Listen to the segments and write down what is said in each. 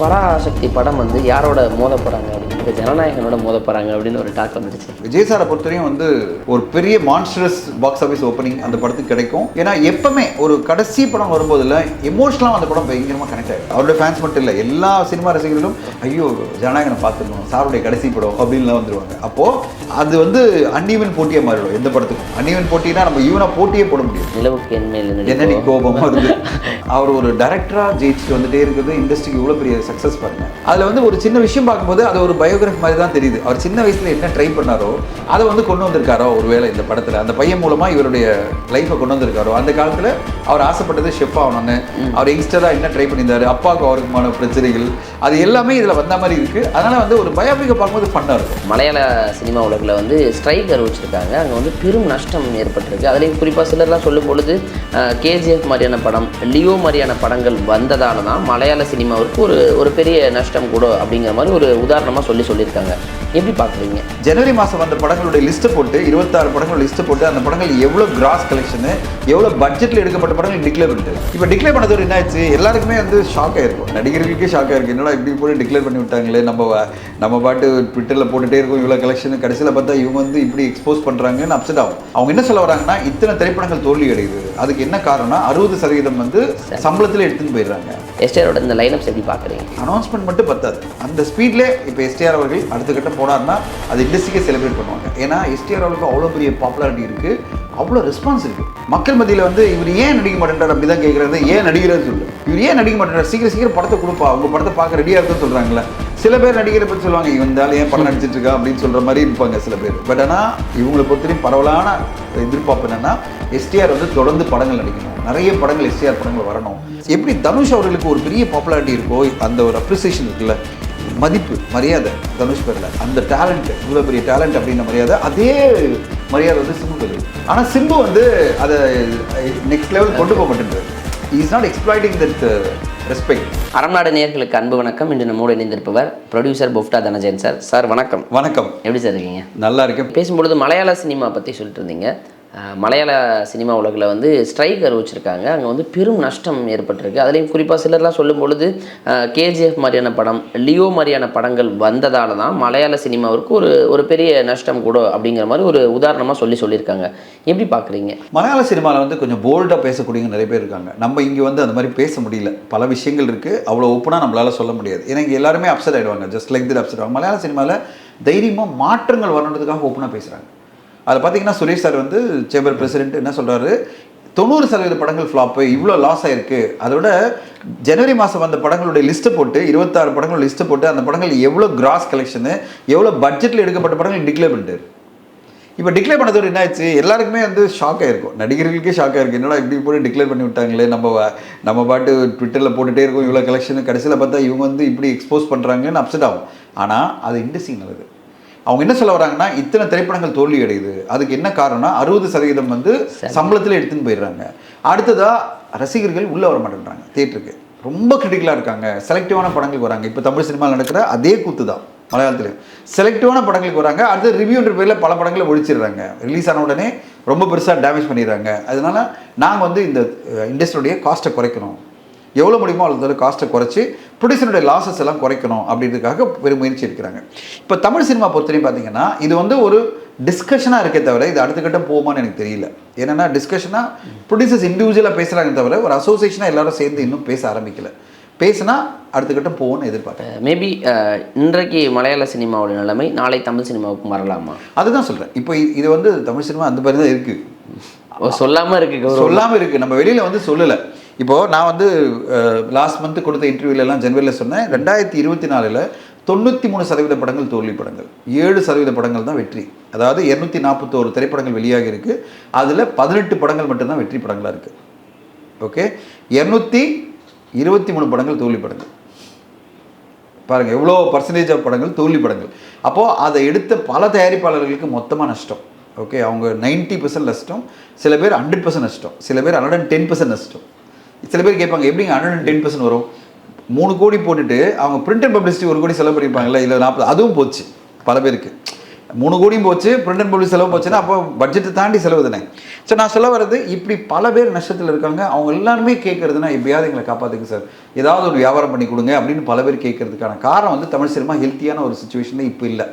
பராசக்தி படம் வந்து யாரோட மோத போகிறாங்க அப்படின்னு ஜனநாயகனோட மோத போகிறாங்க அப்படின்னு ஒரு டாக் வந்துடுச்சு விஜய் சாரை பொறுத்தவரையும் வந்து ஒரு பெரிய மான்ஸ்டரஸ் பாக்ஸ் ஆஃபீஸ் ஓப்பனிங் அந்த படத்துக்கு கிடைக்கும். ஏன்னா எப்பவுமே ஒரு கடைசி படம் வரும்போதுல எமோஷனலாக அந்த படம் பயங்கரமாக கனெக்ட் ஆகும் அவருடைய ஃபேன்ஸ் மட்டும் இல்லை எல்லா சினிமா ரசிகர்களும் ஐயோ ஜனநாயகனை பார்த்துக்கணும் சாருடைய கடைசி படம் அப்படின்லாம் வந்துருவாங்க. அப்போ அது வந்து அன்ஈவன் போட்டியாக மாறிடும் எந்த படத்துக்கும். அன்ஈவன் போட்டினா நம்ம ஈவனாக போட்டியே போட முடியும் நிலவுக்கு என்ன நீ கோபமா இருந்து அவர் ஒரு டைரக்டரா ஜெயிச்சுட்டு வந்துட்டே இருக்கிறது இண்டஸ்ட்ரிக்கு இவ்வளோ பெரிய சக்ஸஸ் பாருங்க அதில் வந்து ஒரு சின்ன விஷயம் பார்க்கும்போது அது ஒரு பயோகிராஃபி மாதிரி தான் தெரியுது. அவர் சின்ன வயசுல என்ன ட்ரை பண்ணாரோ அதை வந்து கொண்டு வந்திருக்காரோ ஒருவேளை இந்த படத்தில்? அந்த பையன் மூலமா இவருடைய லைஃப்பை கொண்டு வந்திருக்காரோ? அந்த காலத்தில் அவர் ஆசைப்பட்டது ஷெஃப் ஆகணும்னு. அவர் யங்ஸ்டராக என்ன ட்ரை பண்ணியிருந்தாரு? அப்பாவுக்கு அவருக்குமான பிரச்சனைகள். அது எல்லாமே இதில் வந்த மாதிரி இருக்கு. அதனால வந்து ஒரு பயோபிக்கை பார்க்கும்போது ஃபன்னாக இருக்கும் மலையாள சினிமா உலகில் வந்து ஸ்ட்ரைக் அறிவிச்சிருக்காங்க. அங்கே வந்து பெரும் நஷ்டம் ஏற்பட்டிருக்கு. அதுலேயும் குறிப்பாக சிலர்லாம் சொல்லும் பொழுது கேஜிஎஃப் மாதிரியான படம் லியோ மாதிரியான படங்கள் வந்ததால தான் மலையாள சினிமாவுக்கு ஒரு ஒரு பெரிய நஷ்டம் கூட அப்படிங்கிற மாதிரி ஒரு உதாரணமாக சொல்லி சொல்லியிருக்காங்க. எப்படி பார்க்குறீங்க? ஜனவரி மாதம் வந்த படங்களுடைய லிஸ்ட்டை போட்டு இருபத்தாறு படங்கள் லிஸ்ட்டை போட்டு அந்த படங்கள் எவ்வளோ கிராஸ் கலெக்ஷனு எவ்வளோ பட்ஜெட்டில் எடுக்கப்பட்ட படங்கள் டிக்ளேர் பண்ணிட்டு. இப்போ டிக்ளேர் பண்ணதோடு என்ன ஆச்சு எல்லாருக்குமே வந்து ஷாக் ஆயிருக்கும் நடிகர்களுக்கே ஷாக் ஆயிருக்கு என்னடா இப்படி போட்டு டிக்ளேர் பண்ணி விட்டாங்களே? நம்ம நம்ம பாட்டு ட்விட்டரில் போட்டுட்டே இருக்கோம். இவ்வளோ கலெக்ஷன் கடைசியில் பார்த்தா இவங்க வந்து இப்படி எக்ஸ்போஸ் பண்ணுறாங்கன்னு அப்செட் ஆகும். அவங்க என்ன சொல்ல வராங்கன்னா இத்தனை திரைப்படங்கள் தோல்வி அடையுது. அதுக்கு என்ன காரணம்னா அறுபது சதவீதம் வந்து சம்பளத்தில் எடுத்துன்னு போயிடுறாங்க. எஸ்டேரோட இந்த லைனப்ஸ் எப்படி பார்க்குறீங்க? அனௌன்ஸ்மெண்ட் மட்டும் பத்தாது. அந்த ஸ்பீட்ல இப்போ எஸ்டிஆர் அவர்கள் அடுத்த கட்டம் போனார்னா அது இண்டஸ்ட்ரிக்கே செலிப்ரேட் பண்ணுவாங்க. ஏன்னா எஸ்டிஆர் அவர்களுக்கு அவ்வளோ பெரிய பாப்புலாரிட்டி இருக்குது அவ்வளோ ரெஸ்பான்ஸ் இருக்குது மக்கள் மத்தியில் வந்து இவர் ஏன் நடிக்க மாட்டேன்றார் அப்படி தான் கேட்குறது ஏன் நடிகர்னு சொல்லு. இவர் ஏன் நடிக்க மாட்டேன்றார்? சீக்கிரம் சீக்கிரம் படத்தை கொடுப்பா. உங்கள் படத்தை பார்க்க ரெடியாக இருக்குன்னு சொல்கிறாங்களே சில பேர் நடிகரை பற்றி சொல்லுவாங்க இவன் ஏன் படம் நடிச்சிட்டு இருக்கா? அப்படின்னு சொல்கிற மாதிரி இருப்பாங்க சில பேர். பட் ஆனால் இவங்களை பொறுத்தவரையும் பரவலான எதிர்பார்ப்பு என்னன்னா எஸ்டிஆர் வந்து தொடர்ந்து படங்கள் நடிக்கணும். நிறைய படங்கள் எஸ்டிஆர் படங்கள் வரணும். எப்படி தனுஷ் அவர்களுக்கு ஒரு பெரிய பாப்புலாரிட்டி இருக்கோ அந்த ஒரு அப்ரிசியேஷன் இருக்குல்ல மதிப்பு மரியாதை தனுஷ் பேரில். அந்த டேலண்ட் இவ்வளோ பெரிய டேலண்ட் அப்படின்ற மரியாதை அதே மரியாதை வந்து சிம்பு வருது ஆனால் சிம்பு வந்து அதை நெக்ஸ்ட் லெவல் கொண்டு போக மாட்டேன்றாரு. Is not exploiting that respect Aramnadu நேயர்களுக்கு அன்பு வணக்கம். இன்று நம்மோடு இணைந்திருப்பவர் producer BOFTA Dhananjayan sir. Sir வணக்கம். வணக்கம். எப்படி சார் இருக்கீங்க? நல்லா இருக்கேன். பேசும்பொழுது மலையாள சினிமா பற்றி சொல்லிட்டு இருந்தீங்க. மலையாள சினிமா உலகில் வந்து ஸ்ட்ரைக் அறிவிச்சிருக்காங்க. அங்கே வந்து பெரும் நஷ்டம் ஏற்பட்டிருக்கு. அதுலேயும் குறிப்பாக சிலர்லாம் சொல்லும் பொழுது கேஜிஎஃப் மாதிரியான படம் லியோ மாதிரியான படங்கள் வந்ததால தான் மலையாள சினிமாவிற்கு ஒரு ஒரு பெரிய நஷ்டம் கூட அப்படிங்கிற மாதிரி ஒரு உதாரணமாக சொல்லி சொல்லியிருக்காங்க. எப்படி பார்க்குறீங்க? மலையாள சினிமாவில் வந்து கொஞ்சம் போல்டாக பேசக்கூடியவங்க நிறைய பேர் இருக்காங்க. நம்ம இங்கே வந்து அந்த மாதிரி பேச முடியல. பல விஷயங்கள் இருக்குது அவ்வளோ ஓப்பனாக நம்மளால சொல்ல முடியாது. ஏன்னா இங்கே எல்லாருமே அப்செட் ஆகிடுவாங்க ஜஸ்ட் லைக் திட் அப்செட் ஆகும் மலையாள சினிமாவில் தைரியமாக மாற்றங்கள் வரணுன்றதுக்காக ஓப்பனாக பேசுகிறாங்க அதில் பார்த்தீங்கன்னா சுரேஷ் சார் வந்து சேம்பர் பிரசிடென்ட் என்ன சொல்கிறாரு தொண்ணூறு சதவீத படங்கள் ஃப்ளாப்பு இவ்வளோ லாஸ் ஆயிருக்கு. அதோட ஜனவரி மாதம் வந்த படங்களுடைய லிஸ்ட்டை போட்டு இருபத்தாறு படங்களோட லிஸ்ட்டை போட்டு அந்த படங்கள் எவ்வளோ கிராஸ் கலெக்ஷனு எவ்வளோ பட்ஜெட்டில் எடுக்கப்பட்ட படங்கள் டிக்ளேர் பண்ணிட்டாரு. இப்போ டிக்ளேர் பண்ணதோடு என்ன ஆச்சு எல்லாருக்குமே வந்து ஷாக் ஆயிருக்கும். நடிகர்களுக்கே ஷாக் ஆயிருக்கு. என்னடா இப்படி போட்டு டிக்ளேர் பண்ணி விட்டாங்களே? நம்ம நம்ம பாட்டு ட்விட்டரில் போட்டுகிட்டே இருக்கோம். இவ்வளோ கலெக்ஷன் கடைசியில் பார்த்தா இவங்க வந்து இப்படி எக்ஸ்போஸ் பண்ணுறாங்கன்னு அப்செட் ஆகும். ஆனால் அது இண்டஸ்ட்ரி நல்லது அவங்க என்ன சொல்ல வராங்கன்னா இத்தனை திரைப்படங்கள் தோல்வி அடையுது அதுக்கு என்ன காரணம்னா அறுபது சதவீதம் வந்து சம்பளத்தில் எடுத்துன்னு போயிடுறாங்க. அடுத்ததா ரசிகர்கள் உள்ளே வர மாட்டேன்றாங்க தேட்டருக்கு ரொம்ப கிரிட்டிக்கலாக இருக்காங்க. செலக்டிவான படங்களுக்கு வராங்க. இப்போ தமிழ் சினிமாவில் நடக்கிற அதே கூத்து தான் மலையாளத்துலையும் செலக்டிவான படங்களுக்கு வராங்க. அடுத்து ரிவ்யூன்ற பேரில் பல படங்களை ஒழிச்சிடுறாங்க. ரிலீஸ் ஆன உடனே ரொம்ப பெருசாக டேமேஜ் பண்ணிடுறாங்க. அதனால நாங்கள் வந்து இந்த இண்டஸ்ட்ரியோடைய காஸ்ட்டை குறைக்கணும். எவ்வளோ முடியுமோ அவ்வளோ காஸ்ட்டை குறைச்சி ப்ரொடியூசருடைய லாசஸ் எல்லாம் குறைக்கணும் அப்படின்றதுக்காக பெரும் முயற்சி எடுக்கிறாங்க. இப்போ தமிழ் சினிமா பொறுத்தவரையும் பார்த்தீங்கன்னா இது வந்து ஒரு டிஸ்கஷனாக இருக்கே தவிர இது அடுத்த கட்டம் போகுமான்னு எனக்கு தெரியல. ஏன்னா டிஸ்கஷனாக ப்ரொடியூசர்ஸ் இண்டிவிஜுவலாக பேசுகிறாங்க தவிர ஒரு அசோசியேஷனாக எல்லாரும் சேர்ந்து இன்னும் பேச ஆரம்பிக்கல. பேசினா அடுத்த கட்டம் போகும்னு எதிர்பார்த்தேன் மேபி இன்றைக்கு மலையாள சினிமாவோட நிலைமை நாளை தமிழ் சினிமாவுக்கு வரலாமா அதுதான் சொல்கிறேன் இப்போ இது வந்து தமிழ் சினிமா அந்த மாதிரி தான் இருக்குது ஓ, சொல்லாம இருக்கு கௌரவம். சொல்லாம இருக்கு. நம்ம வெளியில வந்து சொல்லல. இப்போது நான் வந்து லாஸ்ட் மந்த் கொடுத்த இன்டர்வியூலெல்லாம் ஜனவரியில் சொன்னேன். ரெண்டாயிரத்தி இருபத்தி நாலில் தொண்ணூற்றி மூணு சதவீத படங்கள் தோல்வி படங்கள். ஏழு சதவீத படங்கள் தான் வெற்றி. அதாவது இரநூத்தி நாற்பத்தோரு திரைப்படங்கள் வெளியாகி இருக்குது அதில் பதினெட்டு படங்கள் மட்டும்தான் வெற்றி படங்களாக இருக்குது ஓகே இரநூத்தி இருபத்தி மூணு படங்கள் தோல்வி படங்கள். பாருங்கள் எவ்வளோ பர்சன்டேஜ் ஆஃப் படங்கள் தோல்வி படங்கள். அப்போது அதை எடுத்த பல தயாரிப்பாளர்களுக்கு மொத்தமாக நஷ்டம். ஓகே அவங்க 90% பர்சன்ட் நஷ்டம். சில பேர் ஹண்ட்ரட் பர்சன்ட் நஷ்டம். சில பேர் ஹண்ட்ரட் அண்ட் டென் பர்சன்ட் நஷ்டம். சில பேர் கேட்பாங்க எப்படிங்க ஹண்ட்ரட் அண்ட் டென் பர்சன்ட் வரும்? மூணு கோடி போட்டுட்டு அவங்க பிரிண்டட் பப்ளிசிட்டி ஒரு கோடி செலவு பண்ணியிருப்பாங்கல்ல இல்லை நாற்பது அதுவும் போச்சு பல பேருக்கு. மூணு கோடியும் போச்சு பிரிண்ட் அண்ட் பப்ளிஷ் செலவு போச்சுன்னா அப்போ பட்ஜெட்டை தாண்டி செலவு தானே? ஸோ நான் சொல்ல வர்றது இப்படி பல பேர் நஷ்டத்தில் இருக்காங்க. அவங்க எல்லாருமே கேட்குறதுனா எப்படியாவது எங்களை காப்பாற்றுங்க சார். ஏதாவது ஒரு வியாபாரம் பண்ணி கொடுங்க அப்படின்னு பல பேர் கேட்கறதுக்கான காரணம் வந்து தமிழ் சினிமா ஹெல்த்தியான ஒரு சுச்சுவேஷனில் இப்போ இல்லை.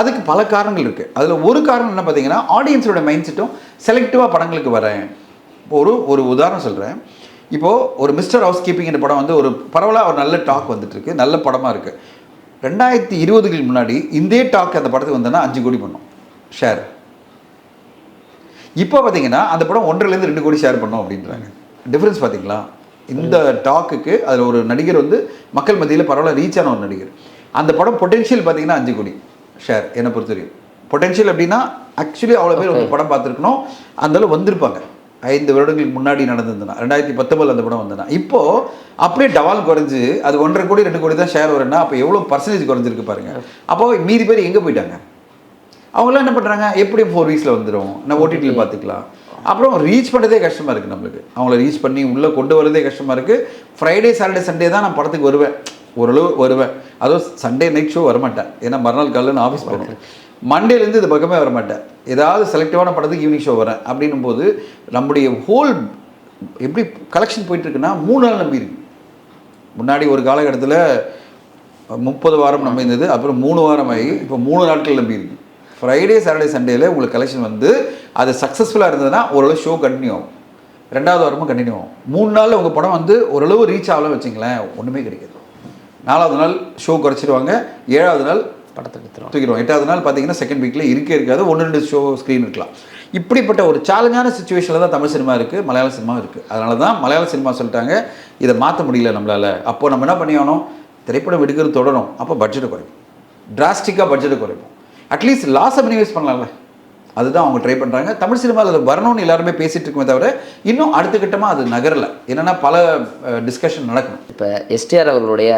அதுக்கு பல காரணங்கள் இருக்குது அதில் ஒரு காரணம் என்ன பார்த்தீங்கன்னா ஆடியன்ஸோட மைண்ட் செட்டும் செலக்டிவாக படங்களுக்கு வரேன். ஒரு ஒரு உதாரணம் சொல்கிறேன் இப்போது ஒரு மிஸ்டர் ஹவுஸ் கீப்பிங் என்ற படம் வந்து ஒரு பரவலாக ஒரு நல்ல டாக் வந்துட்டு இருக்கு நல்ல படமாக இருக்குது ரெண்டாயிரத்தி இருபதுக்கு முன்னாடி இதே டாக் அந்த படத்துக்கு வந்தோன்னா அஞ்சு கோடி பண்ணோம். ஷேர் இப்போ பார்த்தீங்கன்னா அந்த படம் ஒன்றரைலேருந்து ரெண்டு கோடி ஷேர் பண்ணோம் அப்படின்றாங்க. டிஃப்ரென்ஸ் பார்த்தீங்களா இந்த டாக்குக்கு அதில் ஒரு நடிகர் வந்து மக்கள் மத்தியில் பரவாயில்ல ரீச் ஆன ஒரு நடிகர். அந்த படம் பொட்டென்ஷியல் பார்த்தீங்கன்னா அஞ்சு கோடி ஷேர் என்னை பொறுத்தவரையும். பொட்டென்ஷியல் அப்படின்னா ஆக்சுவலி அவ்வளோ பேர் ஒரு படம் பார்த்துருக்கணும். அந்த அளவு வந்திருப்பாங்க. ஐந்து வருடங்களுக்கு முன்னாடி நடந்ததுன்னா ரெண்டாயிரத்தி பத்தொம்பதில் அந்த படம் வந்ததுன்னா இப்போ அப்படியே டவால் குறைஞ்சு அது ஒன்றரை கோடி ரெண்டு கோடி தான் ஷேர் வரும்னா அப்போ எவ்வளோ பர்சன்டேஜ் குறைஞ்சிருக்கு பாருங்க. அப்போ மீதி பேர் எங்கே போயிட்டாங்க? அவங்களாம் என்ன பண்ணுறாங்க எப்படியும் ஃபோர் வீக்ஸில் வந்துடும் நான் ஓடிடியில் பார்த்துக்கலாம். அப்புறம் ரீச் பண்ணுறதே கஷ்டமாக இருக்குது நம்மளுக்கு. அவங்கள ரீச் பண்ணி உள்ளே கொண்டு வரதே கஷ்டமாக இருக்குது ஃப்ரைடே சாட்டர்டே சண்டே தான் நான் படத்துக்கு வருவேன். ஓரளவு வருவேன். அதுவும் சண்டே நைட் ஷோ வரமாட்டேன். ஏன்னா மறுநாள் காலையில் நான் ஆஃபீஸ் போகணும். மண்டேலேருந்து இது பக்கமே வரமாட்டேன். ஏதாவது செலக்டிவான படத்துக்கு ஈவினிங் ஷோ வரேன். அப்படின்னும் போது நம்முடைய ஹோல் எப்படி கலெக்ஷன் போயிட்டுருக்குன்னா மூணு நாள் நம்பி முன்னாடி ஒரு காலகட்டத்தில் முப்பது வாரம் நம்பி இருந்தது அப்புறம் மூணு வாரம் ஆகி இப்போ மூணு நாட்கள் நம்பியிருக்கு ஃப்ரைடே சாட்டர்டே சண்டேல உங்களுக்கு கலெக்ஷன் வந்து அது சக்ஸஸ்ஃபுல்லாக இருந்ததுன்னா ஓரளவு ஷோ கண்டினியூ ஆகும். ரெண்டாவது வாரமும் கண்டினியூ ஆகும். மூணு நாளில் உங்கள் படம் வந்து ஓரளவு ரீச் ஆகலாம் வச்சிங்களேன் ஒன்றுமே கிடைக்காது. நாலாவது நாள் ஷோ குறைச்சிடுவாங்க ஏழாவது நாள் படத்தை எடுத்துருவோம் தூக்கிடுவோம் எட்டாவது நாள் பார்த்தீங்கன்னா செகண்ட் வீக்கில் இருக்கே இருக்காது. ஒன்று ரெண்டு ஷோ ஸ்க்ரீன் இருக்கலாம். இப்படிப்பட்ட ஒரு சேலஞ்சான சுச்சுவேஷனில் தான் தமிழ் சினிமா இருக்குது மலையாள சினிமா இருக்குது அதனால தான் மலையாள சினிமா சொல்லிட்டாங்க. இதை மாற்ற முடியல நம்மளால். அப்போ நம்ம என்ன பண்ணியானோம் திரைப்படம் எடுக்கிறது தொடரும். அப்போ பட்ஜெட்டை குறைப்போம். டிராஸ்டிக்காக பட்ஜெட்டை குறைப்போம். அட்லீஸ்ட் லாஸை மினிமைஸ் பண்ணலாம்ல. அதுதான் அவங்க ட்ரை பண்ணுறாங்க தமிழ் சினிமாவில் அது வரணும்னு எல்லாருமே பேசிகிட்டு இருக்குமே தவிர இன்னும் அடுத்த கட்டமாக அது நகரல. என்னென்னா பல டிஸ்கஷன் நடக்கும் இப்போ எஸ்டிஆர் அவர்களுடைய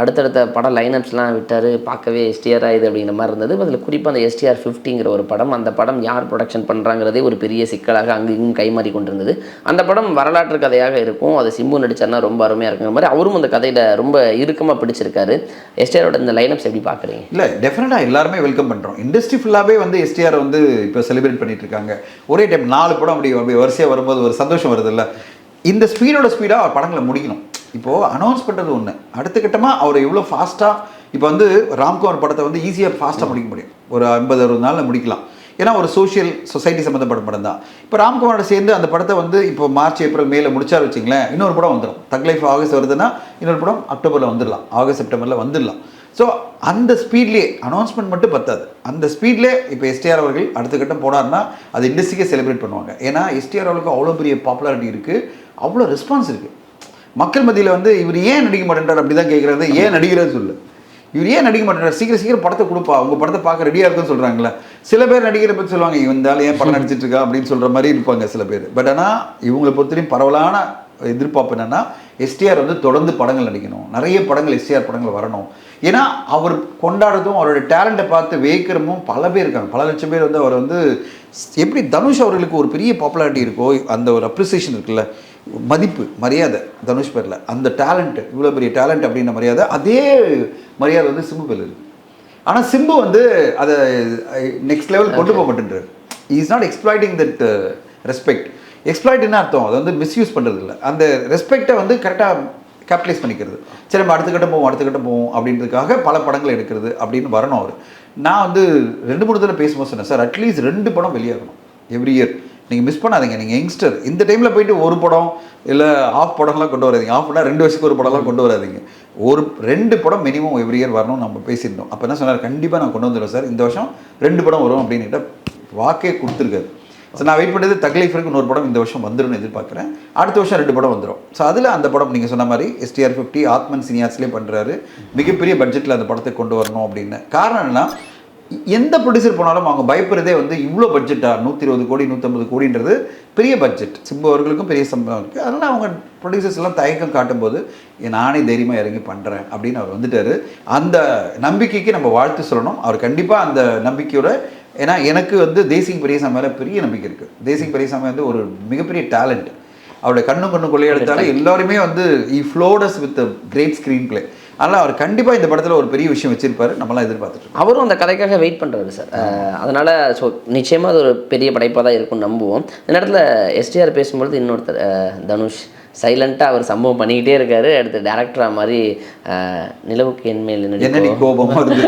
அடுத்தடுத்த படம் லைனப்ஸ்லாம் விட்டார் பார்க்கவே எஸ்டிஆர் இது அப்படிங்கிற மாதிரி இருந்தது. அதில் குறிப்பாக அந்த எஸ்டிஆர் ஃபிஃப்டிங்கிற ஒரு படம் அந்த படம் யார் ப்ரொடக்ஷன் பண்ணுறாங்கிறதே ஒரு பெரிய சிக்கலாக அங்கு இங்கும் கைமாறி கொண்டிருந்தது. அந்த படம் வரலாற்று கதையாக இருக்கும். அது சிம்பு நடித்தார்னா ரொம்ப அருமையாக இருக்குங்கிற மாதிரி அவரும் அந்த கதையில் ரொம்ப இறுக்கமாக பிடிச்சிருக்காரு. எஸ்டிஆரோட இந்த லைனப்ஸ் எப்படி பார்க்குறீங்க? இல்லை டெஃபினட்டாக எல்லாருமே வெல்கம் பண்ணுறோம் இண்டஸ்ட்ரி ஃபுல்லாகவே வந்து எஸ்டிஆர் வந்து இப்போ செலிப்ரேட் பண்ணிட்டு இருக்காங்க. ஒரே டைம் நாலு படம் அப்படி வரிசையாக வரும்போது ஒரு சந்தோஷம் வருது இல்லை இந்த ஸ்பீடோட ஸ்பீடாக படங்களை முடிக்கணும். இப்போது அனௌன்ஸ் பண்ணுறது ஒன்று அடுத்த கட்டமாக அவர் எவ்வளோ ஃபாஸ்ட்டாக இப்போ வந்து ராம்குமார் படத்தை வந்து ஈஸியாக ஃபாஸ்ட்டாக முடிக்க முடியும். ஒரு ஐம்பது அறுபது நாளில் முடிக்கலாம். ஏன்னா ஒரு சோஷியல் சொசைட்டி சம்மந்தப்பட்ட படம் தான். இப்போ ராம்குமாரோட சேர்ந்து அந்த படத்தை வந்து இப்போ மார்ச் ஏப்ரல் மேல முடிச்சாரு வச்சிங்களேன் இன்னொரு படம் வந்துடும் தக் லைஃப் ஆகஸ்ட் வருதுன்னா இன்னொரு படம் அக்டோபரில் வந்துடலாம் ஆகஸ்ட் செப்டம்பரில் வந்துடலாம் ஸோ அந்த ஸ்பீட்லேயே அனௌன்ஸ்மெண்ட் மட்டும் பத்தாது. அந்த ஸ்பீட்லேயே இப்போ எஸ்டிஆர் அவர்கள் அடுத்த கட்டம் போனார்னா அது இண்டஸ்ட்ரிக்கே செலிப்ரேட் பண்ணுவாங்க. ஏன்னா எஸ்டிஆர் அவர்களுக்கு அவ்வளோ பெரிய பாப்புலாரிட்டி இருக்குது அவ்வளோ ரெஸ்பான்ஸ் இருக்குது மக்கள் மத்தியில் வந்து இவர் ஏன் நடிக்க மாட்டேன்றார் அப்படி தான் கேட்குறது ஏன் நடிக்கிறது சொல்லு இவர் ஏன் நடிக்க மாட்டேன் சீக்கிரம் சீக்கிரம் படத்தை கொடுப்பா. அவங்க படத்தை பார்க்க ரெடியாக இருக்குன்னு சொல்கிறாங்களே சில பேர் நடிக்கிற பற்றி சொல்லுவாங்க இவந்தாலும் ஏன் படம் நடிச்சிட்டு இருக்கா அப்படின்னு சொல்கிற மாதிரி இருப்பாங்க சில பேர். பட் ஆனால் இவங்களை பொறுத்தவரையும் பரவலான எதிர்பார்ப்பு என்னென்னா எஸ்டிஆர் வந்து தொடர்ந்து படங்கள் நடிக்கணும். நிறைய படங்கள் எஸ்டிஆர் படங்கள் வரணும். ஏன்னா அவர் கொண்டாடுறதும் அவரோட டேலண்ட்டை பார்த்து வேக்கிறமும் பல பேர் இருக்காங்க. பல லட்சம் பேர் வந்து அவர் வந்து எப்படி தனுஷ் அவர்களுக்கு ஒரு பெரிய பாப்புலாரிட்டி இருக்கோ அந்த ஒரு அப்ரிசியேஷன் இருக்குல்ல மதிப்பு மரியாதை தனுஷ் பேரில். அந்த டேலண்ட் இவ்வளோ பெரிய டேலண்ட் அப்படின்ற மரியாதை அதே மரியாதை வந்து சிம்பு பேரில் இருக்கு. ஆனால் சிம்பு வந்து அதை நெக்ஸ்ட் லெவல் கொண்டு போக மாட்டேன்றார் is not exploiting that respect எக்ஸ்ப்ளாய்ட்னு அர்த்தம்? அதை வந்து மிஸ்யூஸ் பண்ணுறது இல்லை. அந்த ரெஸ்பெக்டை வந்து கரெக்டாக கேபிட்டலைஸ் பண்ணிக்கிறது. சரி நம்ம அடுத்த கட்டம் போவோம் அடுத்த கட்டம் போவோம் அப்படின்றதுக்காக பல படங்கள் எடுக்கிறது அப்படின்னு வரணும் அவர். நான் வந்து ரெண்டு மூணு தடவை பேசும்போது சொன்னேன் சார் அட்லீஸ்ட் ரெண்டு படம் வெளியாகணும். எவ்ரி இயர் நீங்கள் மிஸ் பண்ணாதீங்க. நீங்கள் யங்ஸ்டர் இந்த டைமில் போயிட்டு ஒரு படம் இல்லை ஆஃப் படம்லாம் கொண்டு வராதிங்க. ஆஃப் பண்ணால் ரெண்டு வருஷத்துக்கு ஒரு படம்லாம் கொண்டு வராதீங்க. ஒரு ரெண்டு படம் மினிமம் எவ்ரி இயர் வரணும்னு நம்ம பேசியிருந்தோம். அப்போ என்ன சொன்னார்? கண்டிப்பாக நான் கொண்டு வந்துடுவேன் சார். இந்த வருஷம் ரெண்டு படம் வரும் அப்படின்னுட்டு வாக்கே கொடுத்துருக்காரு. ஸோ நான் வெயிட் பண்ணது தக்லீஃபருக்கு இன்னொரு படம் இந்த வருஷம் வந்துடும் எதிர்பார்க்குறேன். அடுத்த வருஷம் ரெண்டு படம் வந்துடும் ஸோ அதில் அந்த படம் நீங்கள் சொன்ன மாதிரி எஸ்டிஆர் ஃபிஃப்டி ஆத்மன் சினியாஸ்லேயே பண்ணுறாரு மிகப்பெரிய பட்ஜெட்டில் அந்த படத்தை கொண்டு வரணும் அப்படின்னு. காரணம் என்னன்னா எந்த ப்ரொடியூசர் போனாலும் அவங்க பயப்படுறதே வந்து இவ்வளோ பட்ஜெட்டா நூற்றி இருபது கோடி நூற்றம்பது கோடின்றது பெரிய பட்ஜெட் சிம்பு அவர்களுக்கும் பெரிய சம்பளம் இருக்குது அதனால் அவங்க ப்ரொடியூசர்ஸ் எல்லாம் தயக்கம் காட்டும்போது "ஏ, நானே தைரியமாக இறங்கி பண்ணுறேன் அப்படின்னு அவர் வந்துட்டார். அந்த நம்பிக்கைக்கு நம்ம வாழ்த்து சொல்லணும். அவர் கண்டிப்பாக அந்த நம்பிக்கையோட ஏன்னா எனக்கு வந்து தேசிங் பெரியசாமி மேலே பெரிய நம்பிக்கை இருக்குது தேசிங் பெரியசாமி வந்து ஒரு மிகப்பெரிய டேலண்ட் அவருடைய கண்ணும் கண்ணும் கொள்ளையெடுத்தாலே எல்லாருமே வந்து இ ஃப்ளோடஸ் வித் கிரேட் ஸ்க்ரீன் பிளே அதனால் அவர் கண்டிப்பாக இந்த படத்தில் ஒரு பெரிய விஷயம் வச்சிருப்பாரு. நம்மளாம் எதிர்பார்த்துட்டு அவரும் அந்த கதைக்காக வெயிட் பண்ணுறாரு சார் அதனால் ஸோ நிச்சயமாக அது ஒரு பெரிய படைப்பாக தான் இருக்கும்னு நம்புவோம். இந்த நேரத்தில் எஸ்டிஆர் பேசும்பொழுது இன்னொருத்தர் தனுஷ். சைலண்ட்டாக அவர் சம்பவம் பண்ணிக்கிட்டே இருக்காரு. அடுத்து டேரக்டராக மாதிரி நிலவுக்கு என்மேல் என்னடி கோபம் வருது?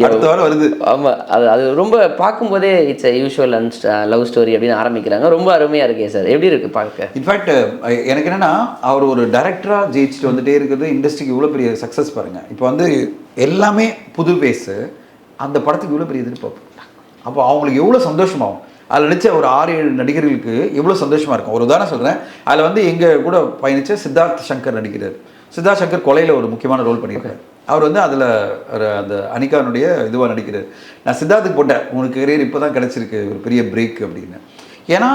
வருது. ஆமாம் அது அது ரொம்ப பார்க்கும்போதே it's usual and love story அப்படின்னு ஆரம்பிக்கிறாங்க. ரொம்ப அருமையாக இருக்கே சார். எப்படி இருக்குது பார்க்க? இன்ஃபேக்ட் எனக்கு என்னன்னா அவர் ஒரு டைரக்டராக ஜெயிச்சுட்டு வந்துட்டே இருக்கிறது இண்டஸ்ட்ரிக்கு இவ்வளோ பெரிய சக்ஸஸ் பாருங்க. இப்போ வந்து எல்லாமே புது பேஸு அந்த படத்துக்கு இவ்வளோ பெரிய எதிர்பார்ப்பு. அப்போ அவங்களுக்கு எவ்வளோ சந்தோஷமாகும். அதில் நடித்த ஒரு ஆறு ஏழு நடிகர்களுக்கு எவ்வளோ சந்தோஷமாக இருக்கும். ஒரு உதாரணம் சொல்கிறேன் அதில் வந்து எங்கள் கூட பயணித்த சித்தார்த் சங்கர் நடிக்கிறார். சித்தார்த் சங்கர் கொலையில் ஒரு முக்கியமான ரோல் பண்ணியிருக்காரு. அவர் வந்து அதில் அந்த அனிகானுடைய இதுவாக நடிக்கிறார். நான் சித்தார்த்துக்கு போட்டேன். உனக்கு கரியர் இப்போ தான் கிடச்சிருக்கு. ஒரு பெரிய பிரேக் அப்படின்னு. ஏன்னா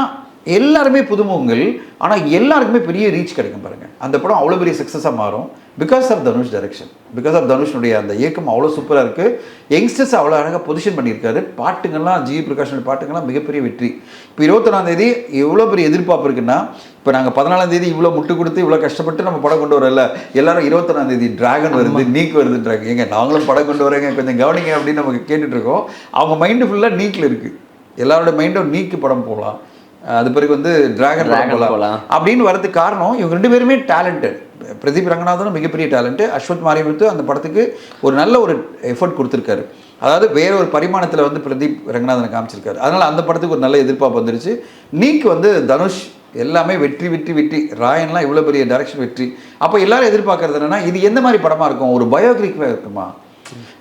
எல்லாருமே புதுமுகங்கள். ஆனால் எல்லாருக்குமே பெரிய ரீச் கிடைக்கும் பாருங்கள் அந்த படம் அவ்வளோ பெரிய சக்ஸஸாக மாறும். Because of Dhanush direction because of தனுஷ்னுடைய அந்த இயக்கம் அவ்வளோ சூப்பராக இருக்குது யங்ஸ்டர்ஸ் அவ்வளோ அழகாக பொசிஷன் பண்ணியிருக்காரு. பாட்டுங்கள்லாம் ஜி பிரகாஷனுடைய பாட்டுங்கள்லாம் மிகப்பெரிய வெற்றி. இப்போ இருபத்தொன்னாம் தேதி எவ்வளோ பெரிய எதிர்பார்ப்பு இருக்குன்னா இப்போ நாங்கள் பதினாலாம் தேதி இவ்வளோ முட்டு கொடுத்து இவ்வளோ கஷ்டப்பட்டு நம்ம படம் கொண்டு வரல. எல்லாரும் இருபத்தொன்னாம் தேதி டிராகன் வருது நீக் வருதுன்றாங்க ஏங்க நாங்களும் படம் கொண்டு வரேங்க. கொஞ்சம் கவனிங்க அப்படின்னு நமக்கு கேட்டுட்டு இருக்கோம். அவங்க மைண்டு ஃபுல்லாக நீக்கில் இருக்குது எல்லாரோட மைண்டும் நீக்கு படம் போகலாம் அது பிறகு வந்து டிராகன் போகலாம். அப்படின்னு வரதுக்கு காரணம் இவங்க ரெண்டு பேருமே டேலண்டட் பிரதீப் ரங்கநாதனும் மிகப்பெரிய டேலண்ட்டு அஸ்வத் மாரியமுத்து அந்த படத்துக்கு ஒரு நல்ல ஒரு எஃபர்ட் கொடுத்துருக்காரு. அதாவது வேற ஒரு பரிமாணத்தில் வந்து பிரதீப் ரங்கநாதனை காமிச்சிருக்காரு. அதனால் அந்த படத்துக்கு ஒரு நல்ல எதிர்பார்ப்பு வந்துருச்சு. நீக்கு வந்து தனுஷ் எல்லாமே வெற்றி வெற்றி வெற்றி. ராயன்லாம் இவ்வளோ பெரிய டைரக்ஷன் வெற்றி. அப்போ எல்லாரும் எதிர்பார்க்கறது என்னென்னா இது எந்த மாதிரி படமாக இருக்கும்? ஒரு பயோகிரிக்காக இருக்குமா?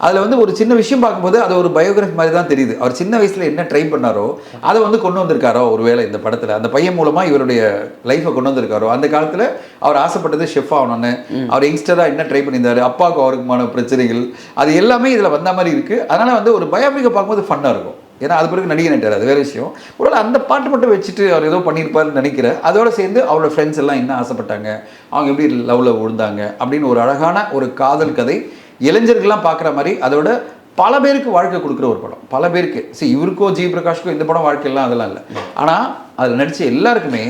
அதில் வந்து ஒரு சின்ன விஷயம் பார்க்கும்போது அது ஒரு பயோகிராஃபி மாதிரி தான் தெரியுது. அவர் சின்ன வயசில் என்ன ட்ரை பண்ணாரோ அதை வந்து கொண்டு வந்திருக்காரோ ஒருவேளை இந்த படத்தில். அந்த பையன் மூலமாக இவருடைய லைஃப்பை கொண்டு வந்திருக்காரோ. அந்த காலத்தில் அவர் ஆசைப்பட்டது ஷெஃப் ஆகணும்னு. அவர் யங்ஸ்டராக என்ன ட்ரை பண்ணியிருந்தாரு? அப்பாவுக்கு அவருக்குமான பிரச்சனைகள். அது எல்லாமே இதில் வந்த மாதிரி இருக்குது அதனால் வந்து ஒரு பயோபிக்கை பார்க்கும்போது ஃபன்னாக இருக்கும். ஏன்னா அது பிறகு நடிகை நட்டார் அது வேற விஷயம். ஒருவேளை அந்த பாட்டு மட்டும் வச்சுட்டு அவர் ஏதோ பண்ணியிருப்பாருன்னு நினைக்கிறேன். அதோட சேர்ந்து அவரோட ஃப்ரெண்ட்ஸ் எல்லாம் என்ன ஆசைப்பட்டாங்க? அவங்க எப்படி லவ்வில் விழுந்தாங்க? அப்படின்னு ஒரு அழகான ஒரு காதல் கதை இளைஞர்கள்லாம் பார்க்குற மாதிரி அதோட பல பேருக்கு வாழ்க்கை கொடுக்குற ஒரு படம். பல பேருக்கு. சரி இவருக்கோ ஜி. பிரகாஷ்க்கோ இந்த படம் வாழ்க்கையெல்லாம் அதெல்லாம் இல்லை. ஆனால் அதில் நடித்த எல்லாருக்குமே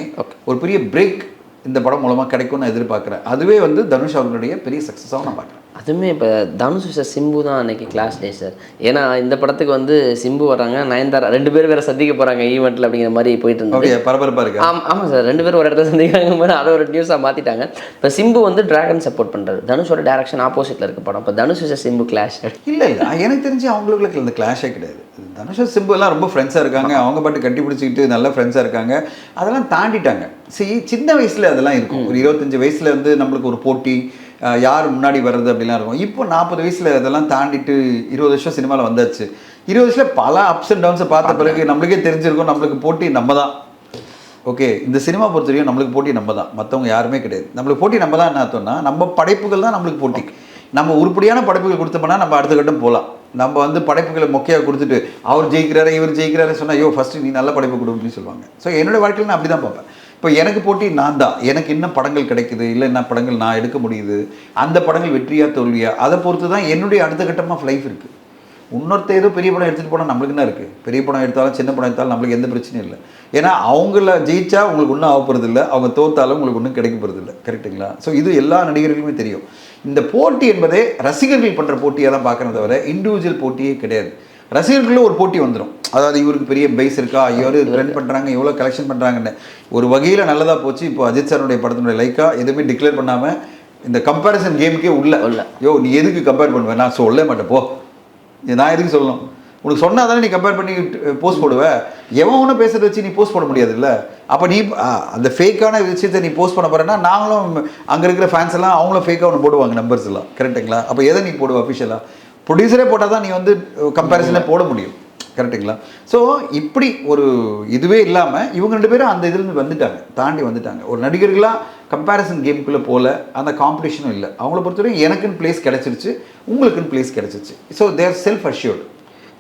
ஒரு பெரிய பிரேக் இந்த படம் மூலமாக கிடைக்கும்னு நான் எதிர்பார்க்குறேன். அதுவே வந்து தனுஷ் அவர்களுடைய பெரிய சக்ஸஸாகவும் நான் பார்க்குறேன். அதுவுமே இப்போ தனுஷ் சார் சிம்பு தான் அன்னைக்கு கிளாஸ் டே சார் ஏன்னா இந்த படத்துக்கு வந்து சிம்பு வராங்க நயன்தாரா ரெண்டு பேரும் வேற சந்திக்க போகிறாங்க ஈவெண்ட்டில் அப்படிங்கிற மாதிரி போயிட்டு இருந்தது. பரபரப்பாக இருக்கு? ஆம் ஆமாம் சார் ரெண்டு பேரும் ஒரு இடத்துல சந்திக்கிறாங்க போது அதை ஒரு நியூஸாக மாற்றிட்டாங்க இப்போ சிம்பு வந்து டிராகன் சப்போர்ட் பண்ணுறாரு தனுஷோட டேரக்ஷன் ஆப்போசிட்டில் இருக்க படம். இப்போ தனுஷ் சார் சிம்பு கிளாஷ் இல்லை இல்லை. எனக்கு தெரிஞ்சு அவங்களுக்கு இந்த கிளாஷே கிடையாது. தனுஷ் சிம்பு எல்லாம் ரொம்ப ஃப்ரெண்ட்ஸாக இருக்காங்க. அவங்க பாட்டு கட்டி பிடிச்சிக்கிட்டு நல்ல ஃப்ரெண்ட்ஸாக இருக்காங்க. அதெல்லாம் தாண்டிட்டாங்க. சரி சின்ன வயசில் அதெல்லாம் இருக்கும். ஒரு இருபத்தஞ்சு வயசில் வந்து நம்மளுக்கு ஒரு போட்டி யார் முன்னாடி வர்றது அப்படிலாம் இருக்கும். இப்போ நாற்பது வயசில் அதெல்லாம் தாண்டிட்டு இருபது வருஷம் சினிமாவில் வந்தாச்சு. இருபது வயசில் பல அப்ஸ் அண்ட் டவுன்ஸை பார்த்த பிறகு நம்மளுக்கே தெரிஞ்சிருக்கும் நம்மளுக்கு போட்டி நம்ம தான் ஓகே இந்த சினிமா பொறுத்த வரைக்கும் நம்மளுக்கு போட்டி நம்ம தான் மற்றவங்க யாருமே கிடையாது. நம்மளுக்கு போட்டி நம்ம தான் என்ன அர்த்தம்னா நம்ம படைப்புகள் தான் நம்மளுக்கு போட்டி. நம்ம உருப்படியான படைப்புகள் கொடுத்தோம்னா நம்ம அடுத்த கட்டம் போகலாம். நம்ம வந்து படைப்புகளை மொக்கையாக கொடுத்துட்டு அவர் ஜெயிக்கிறாரு இவர் ஜெயிக்கிறாரு சொன்னால் ஐயோ ஃபஸ்ட்டு நீ நல்ல படைப்பு கொடு அப்படின்னு சொல்லுவாங்க. ஸோ என்னோட வாழ்க்கையில் நான் அப்படி தான் பார்ப்பேன். இப்போ எனக்கு போட்டி நான் தான். எனக்கு என்ன படங்கள் கிடைக்குது. இல்லை என்ன படங்கள் நான் எடுக்க முடியுது. அந்த படங்கள் வெற்றியா தோல்வியா? அதை பொறுத்து தான் என்னுடைய அடுத்த கட்டமாக லைஃப் இருக்குது இன்னொருத்த ஏதோ பெரிய படம் எடுத்துகிட்டு போனால் நம்மளுக்கு என்ன இருக்குது பெரிய படம் எடுத்தாலும் சின்ன படம் எடுத்தாலும் நம்மளுக்கு எந்த பிரச்சனையும் இல்லை. ஏன்னா அவங்கள ஜெயிச்சா உங்களுக்கு ஒன்றும் ஆகப்போகிறது இல்லை அவங்க தோத்தாலும் உங்களுக்கு ஒன்றும் கிடைக்க போகிறது இல்லை கரெக்ட்டுங்களா ஸோ இது எல்லா நடிகர்களுக்குமே தெரியும். இந்த போட்டி என்பதே ரசிகர்கள் பண்ணுற போட்டியாக தான் பார்க்கறத தவிர இண்டிவிஜுவல் போட்டியே கிடையாது. ரசிகர்களும் ஒரு போட்டி வந்துடும் அதாவது இவருக்கு பெரிய பேஸ் இருக்கா? இவர் ட்ரெண்ட் பண்ணுறாங்க எவ்வளோ கலெக்ஷன் பண்ணுறாங்கன்னு ஒரு வகையில் நல்லதாக போச்சு. இப்போ அஜித் சாருடைய படத்தினுடைய லைக்கா எதுவுமே டிக்ளேர் பண்ணாமல் இந்த கம்பேரிசன் கேமுக்கே உள்ள. உள்ள. யோ நீ எதுக்கு கம்பேர் பண்ணுவேன் நான் சொல்ல மாட்டேன். போ. நான் எதுக்கு சொல்லணும்? உனக்கு சொன்னா தானே நீ கம்பேர் பண்ணி போஸ்ட் போடுவ? எவன் ஒன்றும் பேசுறத வச்சு நீ போஸ்ட் போட முடியாதுல்ல? அப்போ நீ அந்த ஃபேக்கான விஷயத்தை நீ போஸ்ட் பண்ண போறேன்னா நாங்களும் அங்கே இருக்கிற ஃபேன்ஸ் எல்லாம் அவங்களும் ஃபேக்காக ஒன்று போடுவாங்க நம்பர்ஸ் எல்லாம். கரெக்டுங்களா அப்போ எதை நீ போடுவ அஃபிஷியலாக ப்ரொடியூசரே போட்டால் தான் நீ வந்து கம்பேரிசனே போட முடியும். கரெக்டுங்களா ஸோ இப்படி ஒரு இதுவே இல்லாமல் இவங்க ரெண்டு பேரும் அந்த இதுலேருந்து வந்துட்டாங்க தாண்டி வந்துட்டாங்க. ஒரு நடிகர்களாக கம்பேரிசன் கேமுக்குள்ளே போல அந்த காம்படிஷனும் இல்லை. அவங்கள பொறுத்தவரைக்கும் எனக்குன்னு பிளேஸ் கிடச்சிருச்சு உங்களுக்குன்னு பிளேஸ் கிடச்சிருச்சு. So they're self assured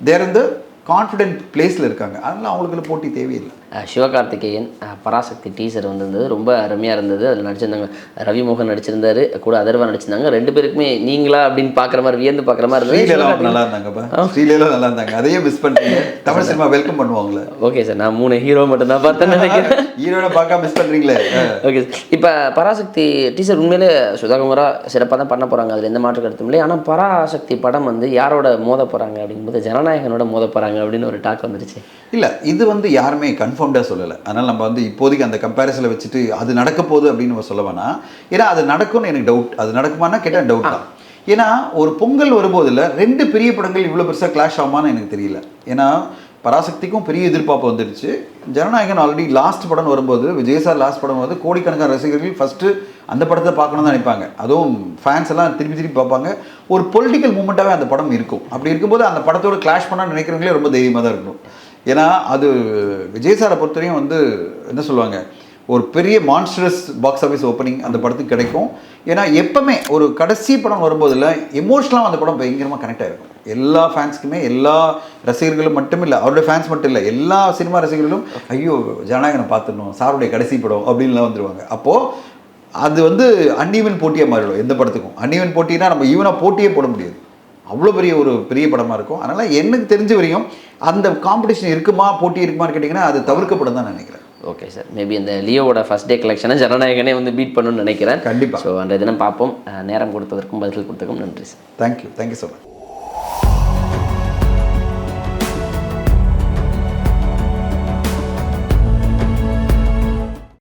there இந்த கான்ஃபிடென்ட் பிளேஸில் இருக்காங்க. அதனால் அவங்களுக்கு போட்டி தேவையில்லை. சிவகார்த்திகேயன் பராசக்தி டீசர் வந்திருந்தது. ரொம்ப அருமையாக இருந்தது. அதில் நடிச்சிருந்தாங்க ரவிமோகன் நடிச்சிருந்தாரு. கூட அதர்வா நடிச்சிருந்தாங்க. ரெண்டு பேருக்குமே நீங்களா அப்படின்னு பார்க்குற மாதிரி வியந்து பார்க்குற மாதிரி இருந்தது. நல்லா இருந்தாங்கப்பா. ஸ்ரீலேலாம் நல்லா இருந்தாங்க. அதையே மிஸ் பண்ணிட்டீங்க. தமிழ் சினிமா வெல்கம் பண்ணுவாங்களே. ஓகே சார் நான் மூணு ஹீரோ மட்டும் தான் பார்த்தேன்னு நினைக்கிறேன். ஹீரோனை பார்க்க மிஸ் பண்றீங்களே. ஓகே இப்போ பராசக்தி டீசர் உண்மையிலே சுதாகுமரா சிறப்பாக தான் பண்ண போகிறாங்க அதில் எந்த மாற்று கருத்தும் இல்லை. ஆனால் பராசக்தி படம் வந்து யாரோட மோத போகிறாங்க அப்படிங்கும்போது ஜனநாயகனோட மோத போகிறாங்க அப்படின்னு ஒரு டாக் வந்துருச்சு. இல்ல இது வந்து யாருமே கன்ஃபார்ம்டாக சொல்லலை. அதனால் நம்ம வந்து இப்போதைக்கு அந்த கம்பேரிசனில் வச்சுட்டு அது நடக்க போகுது அப்படின்னு நம்ம சொல்ல வேணாம் ஏன்னா அது நடக்கும்னு எனக்கு டவுட் அது நடக்குமானா கேட்டால் டவுட் தான். ஏன்னா ஒரு பொங்கல் வரும்போதில் ரெண்டு பெரிய படங்கள் இவ்வளோ பெருசாக கிளாஷ் ஆகுமான்னு எனக்கு தெரியல. ஏன்னா பராசக்திக்கும் பெரிய எதிர்பார்ப்பு வந்துடுச்சு. ஜனநாயகன் ஆல்ரெடி லாஸ்ட் படம் வரும்போது விஜய் சார் லாஸ்ட் படம் வந்து கோடிக்கணக்கான ரசிகர்கள் ஃபஸ்ட்டு அந்த படத்தை பார்க்கணும்னு தான் நினைப்பாங்க. அதுவும் ஃபேன்ஸ் எல்லாம் திருப்பி திருப்பி பார்ப்பாங்க. ஒரு பொலிட்டிக்கல் மூமெண்ட்டாகவே அந்த படம் இருக்கும். அப்படி இருக்கும்போது அந்த படத்தோட கிளாஷ் பண்ணால் நினைக்கிறவங்களே ரொம்ப தைரியமாக தான் இருக்கணும். ஏன்னா அது விஜய் சாரை பொறுத்தவரையும் வந்து என்ன சொல்லுவாங்க ஒரு பெரிய மான்ஸ்டரஸ் பாக்ஸ் ஆஃபீஸ் ஓப்பனிங் அந்த படத்துக்கு கிடைக்கும். ஏன்னா எப்போவுமே ஒரு கடைசி படம் வரும்போதில் எமோஷ்னலாக அந்த படம் பயங்கரமாக கனெக்ட் ஆகிருக்கும் எல்லா ஃபேன்ஸ்க்குமே எல்லா ரசிகர்களும் மட்டும் இல்லை அவருடைய ஃபேன்ஸ் மட்டும் இல்லை எல்லா சினிமா ரசிகர்களும் ஐயோ ஜனநாயகனை பார்த்துடணும் சாருடைய கடைசி படம் அப்படின்லாம் வந்துடுவாங்க அப்போது அது வந்து அன்ஈவன் போட்டியாக மாறிடும் எந்த படத்துக்கும். அன்ஈவன் போட்டினா நம்ம ஈவனாக போட்டியே போட முடியாது. அவ்வளோ பெரிய ஒரு பெரிய படமாக இருக்கும். அதனால் எனக்கு தெரிஞ்ச வரையும் அந்த காம்படிஷன் இருக்குமா போட்டி இருக்குமான்னு கேட்டிங்கன்னா அது தவிர்க்கப்படும் தான் நினைக்கிறேன். ஓகே சார் மேபி இந்த லியோவோட ஃபர்ஸ்ட் டே கலெக்ஷனை ஜனநாயகனே வந்து பீட் பண்ணணும்னு நினைக்கிறேன். கண்டிப்பா. ஸோ அன்றைய தினம் பார்ப்போம். நேரம் கொடுத்ததற்கும் பதில் கொடுத்ததுக்கும் நன்றி sir thank you thank you so much